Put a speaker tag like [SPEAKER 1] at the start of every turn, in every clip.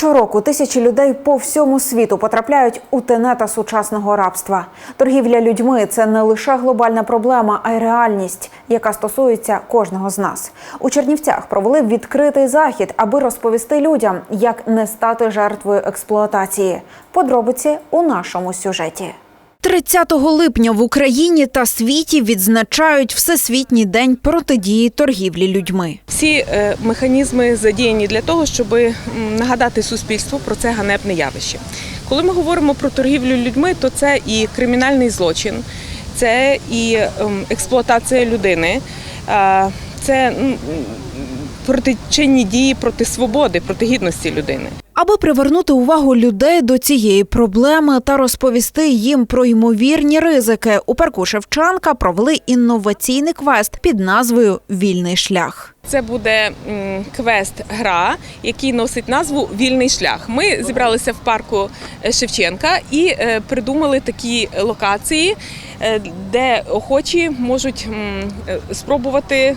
[SPEAKER 1] Щороку тисячі людей по всьому світу потрапляють у тенета сучасного рабства. Торгівля людьми це не лише глобальна проблема, а й реальність, яка стосується кожного з нас. У Чернівцях провели відкритий захід, аби розповісти людям, як не стати жертвою експлуатації. Подробиці у нашому сюжеті. 30 липня в Україні та світі відзначають Всесвітній день протидії торгівлі людьми.
[SPEAKER 2] Всі е, механізми задіяні для того, щоб нагадати суспільству про це ганебне явище. Коли ми говоримо про торгівлю людьми, то це і кримінальний злочин, це і ем, експлуатація людини, це протичинні дії проти свободи, проти гідності людини.
[SPEAKER 1] Аби привернути увагу людей до цієї проблеми та розповісти їм про ймовірні ризики, у парку Шевченка провели інноваційний квест під назвою Вільний шлях.
[SPEAKER 2] Це буде квест-гра, який носить назву Вільний шлях. Ми зібралися в парку е, Шевченка і е, придумали такі локації, е, де охочі можуть спробувати.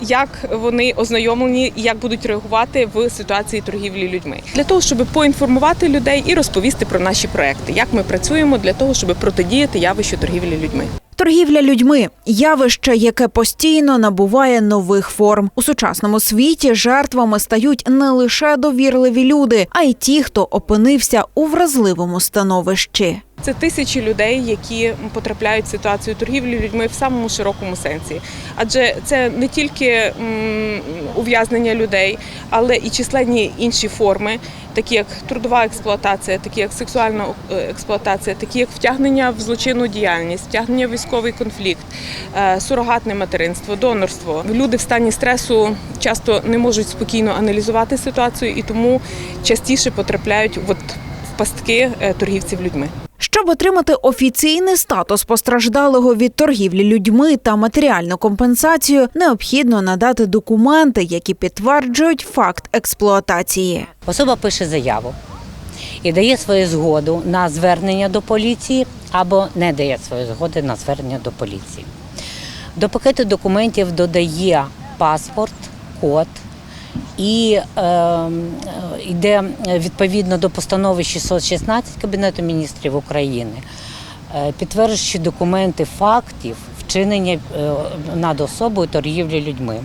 [SPEAKER 2] Як вони ознайомлені як будуть реагувати в ситуації торгівлі людьми для того, щоб поінформувати людей і розповісти про наші проекти, як ми працюємо для того, щоб протидіяти явищу торгівлі людьми.
[SPEAKER 1] Торгівля людьми явище, яке постійно набуває нових форм. У сучасному світі жертвами стають не лише довірливі люди, а й ті, хто опинився у вразливому становищі.
[SPEAKER 2] Це тисячі людей, які потрапляють в ситуацію торгівлі людьми в самому широкому сенсі. Адже це не тільки ув'язнення людей, але і численні інші форми, такі як трудова експлуатація, такі як сексуальна е, експлуатація, такі як втягнення в злочинну діяльність, втягнення в військовий конфлікт, е, сурогатне материнство, донорство. Люди в стані стресу часто не можуть спокійно аналізувати ситуацію і тому частіше потрапляють от в пастки е, торгівців людьми.
[SPEAKER 1] Щоб отримати офіційний статус постраждалого від торгівлі людьми та матеріальну компенсацію, необхідно надати документи, які підтверджують факт експлуатації.
[SPEAKER 3] Особа пише заяву і дає свою згоду на звернення до поліції або не дає свою згоди на звернення до поліції. До пакету документів додає паспорт, код і е, йде відповідно до постанови 616 Кабінету міністрів України, е, підтверджуючи документи фактів вчинення е, над особою торгівлі людьми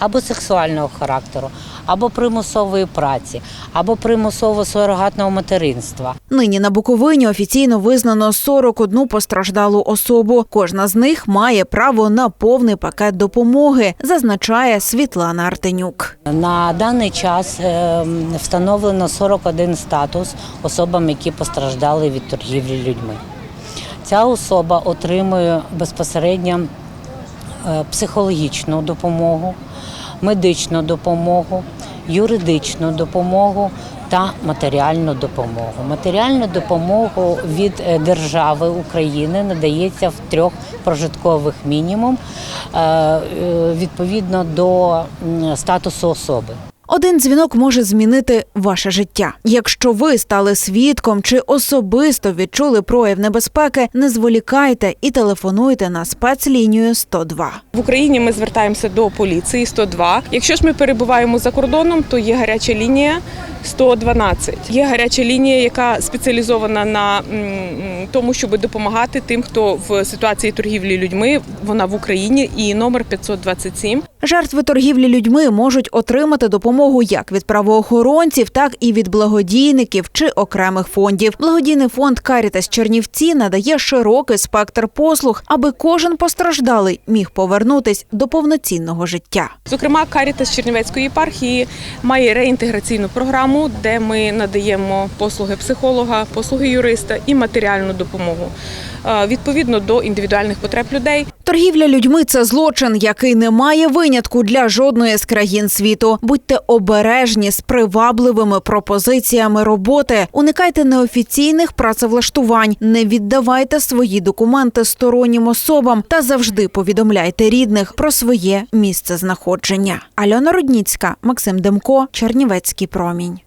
[SPEAKER 3] або сексуального характеру, або примусової праці, або примусово сурогатного материнства.
[SPEAKER 1] Нині на Буковині офіційно визнано 41 постраждалу особу. Кожна з них має право на повний пакет допомоги, зазначає Світлана Артенюк.
[SPEAKER 3] На даний час е, встановлено 41 статус особам, які постраждали від торгівлі людьми. Ця особа отримує безпосередньо психологічну допомогу, медичну допомогу, юридичну допомогу та матеріальну допомогу. Матеріальну допомогу від е, держави України надається в трьох прожиткових мінімум е, е, відповідно до статусу особи.
[SPEAKER 1] Один дзвінок може змінити ваше життя. Якщо ви стали свідком чи особисто відчули прояв небезпеки, не зволікайте і телефонуйте на спецлінію 102.
[SPEAKER 2] В Україні ми звертаємося до поліції 102. Якщо ж ми перебуваємо за кордоном, то є гаряча лінія 112. Є гаряча лінія, яка спеціалізована на тому, щоб допомагати тим, хто в ситуації торгівлі людьми. Вона в Україні і номер 527.
[SPEAKER 1] Жертви торгівлі людьми можуть отримати допомогу як від правоохоронців, так і від благодійників чи окремих фондів. Благодійний фонд Карітас Чернівці надає широкий спектр послуг, аби кожен постраждалий міг повернутись до повноцінного життя.
[SPEAKER 2] Зокрема, Карітас Чернівецької єпархії має реінтеграційну програму, де ми надаємо послуги психолога, послуги юриста і матеріальну допомогу е, відповідно до індивідуальних потреб людей.
[SPEAKER 1] Торгівля людьми це злочин, який не має винятку для жодної з країн світу. Будьте обережні з привабливими пропозиціями роботи. Уникайте неофіційних працевлаштувань, не віддавайте свої документи стороннім особам та завжди повідомляйте рідних про своє місце знаходження. Альона Рудніцька, Максим Демко, Чернівецький промінь.